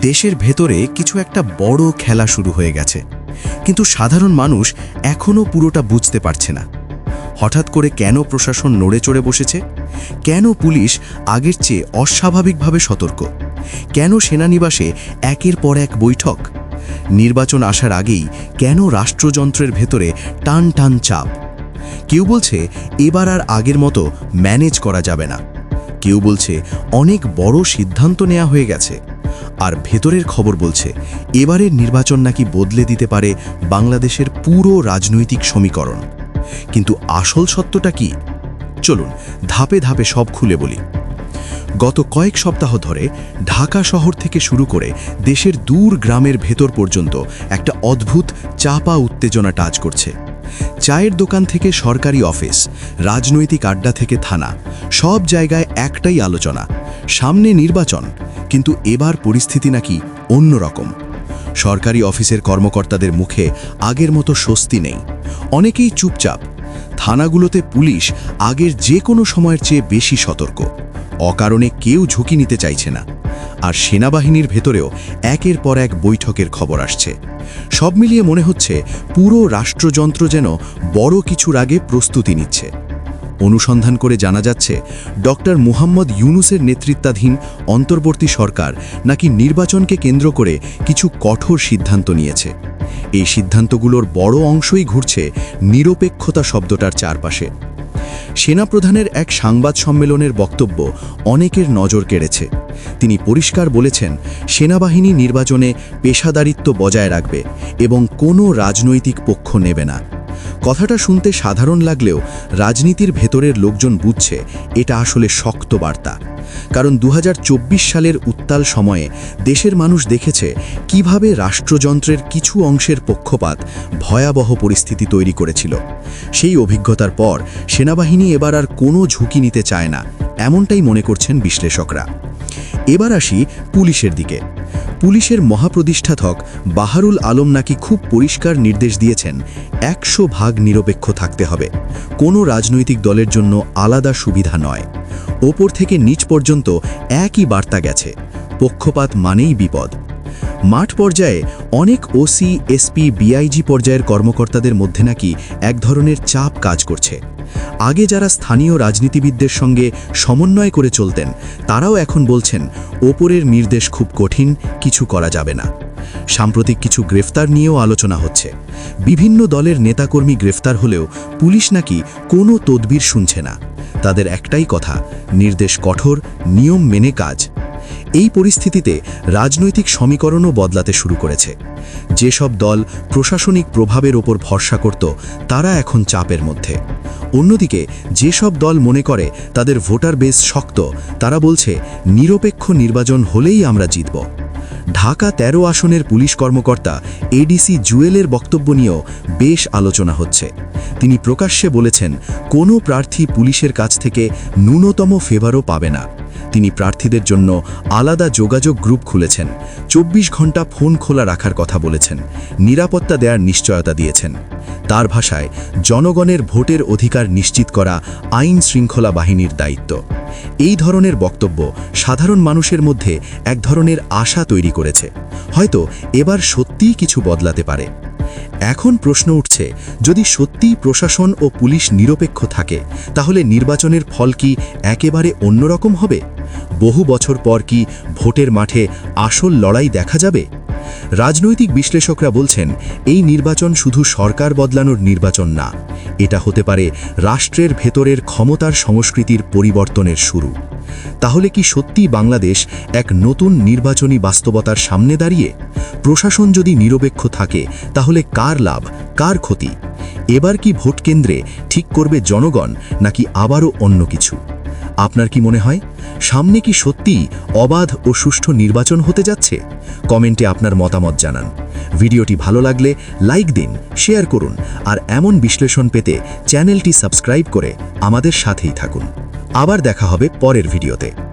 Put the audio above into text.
দেশের ভেতরে কিছু একটা বড় খেলা শুরু হয়ে গেছে। কিন্তু সাধারণ মানুষ এখনও পুরোটা বুঝতে পারছে না। হঠাৎ করে কেন প্রশাসন নড়ে চড়ে বসেছে? কেন পুলিশ আগের চেয়ে অস্বাভাবিকভাবে সতর্ক? কেন সেনানিবাসে একের পর এক বৈঠক? নির্বাচন আসার আগেই কেন রাষ্ট্রযন্ত্রের ভেতরে টান টান চাপ? কেউ বলছে এবার আর আগের মতো ম্যানেজ করা যাবে না। কেউ বলছে অনেক বড় সিদ্ধান্ত নেওয়া হয়ে গেছে। আর ভেতরের খবর বলছে, এবারের নির্বাচন নাকি বদলে দিতে পারে বাংলাদেশের পুরো রাজনৈতিক সমীকরণ। কিন্তু আসল সত্যটা কি? চলুন ধাপে ধাপে সব খুলে বলি। গত কয়েক সপ্তাহ ধরে ঢাকা শহর থেকে শুরু করে দেশের দূর গ্রামের ভেতর পর্যন্ত একটা অদ্ভুত, চাপা উত্তেজনা টাচ করছে। চায়ের দোকান থেকে সরকারি অফিস, রাজনৈতিক আড্ডা থেকে থানা, সব জায়গায় একটাই আলোচনা, সামনে নির্বাচন কিন্তু এবার পরিস্থিতি নাকি অন্যরকম। সরকারি অফিসের কর্মকর্তাদের মুখে আগের মতো স্বস্তি নেই। অনেকেই চুপচাপ। থানাগুলোতে পুলিশ আগের যে কোনো সময়ের চেয়ে বেশি সতর্ক। অকারণে কেউ ঝুঁকি নিতে চাইছে না। আর সেনাবাহিনীর ভেতরেও একের পর এক বৈঠকের খবর আসছে। সব মিলিয়ে মনে হচ্ছে পুরো রাষ্ট্রযন্ত্র যেন বড় কিছুর আগে প্রস্তুতি নিচ্ছে। অনুসন্ধান করে জানা যাচ্ছে, ডক্টর মুহাম্মদ ইউনুসের নেতৃত্বাধীন অন্তর্বর্তী সরকার নাকি নির্বাচনকে কেন্দ্র করে কিছু কঠোর সিদ্ধান্ত নিয়েছে। এই সিদ্ধান্তগুলোর বড় অংশই ঘুরছে নিরপেক্ষতা শব্দটার চারপাশে। সেনাপ্রধানের এক সাংবাদ সম্মেলনের বক্তব্য অনেকের নজর কেড়েছে। তিনি পরিষ্কার বলেছেন, সেনাবাহিনী নির্বাচনে পেশাদারিত্ব বজায় রাখবে এবং কোনো রাজনৈতিক পক্ষ নেবে না। কথাটা শুনতে সাধারণ লাগলেও রাজনীতির ভেতরের লোকজন বুঝছে এটা আসলে শক্ত বার্তা। কারণ দু হাজার চব্বিশ সালের উত্তাল সময়ে দেশের মানুষ দেখেছে কীভাবে রাষ্ট্রযন্ত্রের কিছু অংশের পক্ষপাত ভয়াবহ পরিস্থিতি তৈরি করেছিল। সেই অভিজ্ঞতার পর সেনাবাহিনী এবার আর কোনো ঝুঁকি নিতে চায় না, এমনটাই মনে করছেন বিশ্লেষকরা। এবার আসি পুলিশের দিকে। পুলিশের মহাপ্রতিষ্ঠাধক বাহারুল আলম নাকি খুব পরিষ্কার নির্দেশ দিয়েছেন, একশো ভাগ নিরপেক্ষ থাকতে হবে। কোনো রাজনৈতিক দলের জন্য আলাদা সুবিধা নয়। ওপর থেকে নিচ পর্যন্ত একই বার্তা গেছে। পক্ষপাত মানেই বিপদ। মাঠ পর্যায়ে অনেক ওসি, এসপি, বিআইজি পর্যায়ের কর্মকর্তাদের মধ্যে নাকি এক ধরনের চাপ কাজ করছে। আগে যারা স্থানীয় রাজনীতিবিদদের সঙ্গে সমন্বয় করে চলতেন, তারাও এখন বলছেন, ওপরের নির্দেশ খুব কঠিন, কিছু করা যাবে না। সাম্প্রতিক কিছু গ্রেফতার নিয়েও আলোচনা হচ্ছে। বিভিন্ন দলের নেতাকর্মী গ্রেফতার হলেও পুলিশ নাকি কোনো তদবির শুনছে না। তাদের একটাই কথা, নির্দেশ কঠোর, নিয়ম মেনে কাজ। এই পরিস্থিতিতে রাজনৈতিক সমীকরণও বদলাতে শুরু করেছে। যেসব দল প্রশাসনিক প্রভাবের ওপর ভরসা করত, তারা এখন চাপের মধ্যে। অন্যদিকে, যেসব দল মনে করে তাদের ভোটার বেস শক্ত, তারা বলছে, নিরপেক্ষ নির্বাচন হলেই আমরা জিতব। ঢাকা ১৩ আসনের পুলিশ কর্মকর্তা এডিসি জুয়েলের বক্তব্য নিয়েও বেশ আলোচনা হচ্ছে। তিনি প্রকাশ্যে বলেছেন, কোনো প্রার্থী পুলিশের কাছ থেকে ন্যূনতম ফেভারও পাবে না। তিনি প্রার্থীদের জন্য আলাদা যোগাযোগ গ্রুপ খুলেছেন। চব্বিশ ঘণ্টা ফোন খোলা রাখার কথা বলেছেন। নিরাপত্তা দেওয়ার নিশ্চয়তা দিয়েছেন। তার ভাষায়, জনগণের ভোটের অধিকার নিশ্চিত করা আইন শৃঙ্খলা বাহিনীর দায়িত্ব। এই ধরনের বক্তব্য সাধারণ মানুষের মধ্যে এক ধরনের আশা তৈরি করেছে। হয়তো এবার সত্যিই কিছু বদলাতে পারে। এখন প্রশ্ন উঠছে, যদি সত্যিই প্রশাসন ও পুলিশ নিরপেক্ষ থাকে, তাহলে নির্বাচনের ফল কি একেবারে অন্যরকম হবে? বহু বছর পর কি ভোটের মাঠে আসল লড়াই দেখা যাবে? রাজনৈতিক বিশ্লেষকরা বলছেন, এই নির্বাচন শুধু সরকার বদলানোর নির্বাচন না, এটা হতে পারে রাষ্ট্রের ভেতরের ক্ষমতার সংস্কৃতির পরিবর্তনের শুরু। তাহলে কি সত্যি বাংলাদেশ এক নতুন নির্বাচনী বাস্তবতার সামনে দাঁড়িয়ে? প্রশাসন যদি নিরপেক্ষ থাকে, তাহলে কার লাভ, কার ক্ষতি? এবার কি ভোট কেন্দ্রে ঠিক করবে জনগণ, নাকি আবারও অন্য কিছু? আপনার কি মনে হয়? সামনে কি সত্যিই অবাধ ও সুষ্ঠু নির্বাচন হতে যাচ্ছে? কমেন্টে আপনার মতামত জানান। ভিডিওটি ভালো লাগলে লাইক দিন, শেয়ার করুন, আর এমন বিশ্লেষণ পেতে চ্যানেলটি সাবস্ক্রাইব করে আমাদের সাথেই থাকুন। আবার দেখা হবে পরের ভিডিওতে।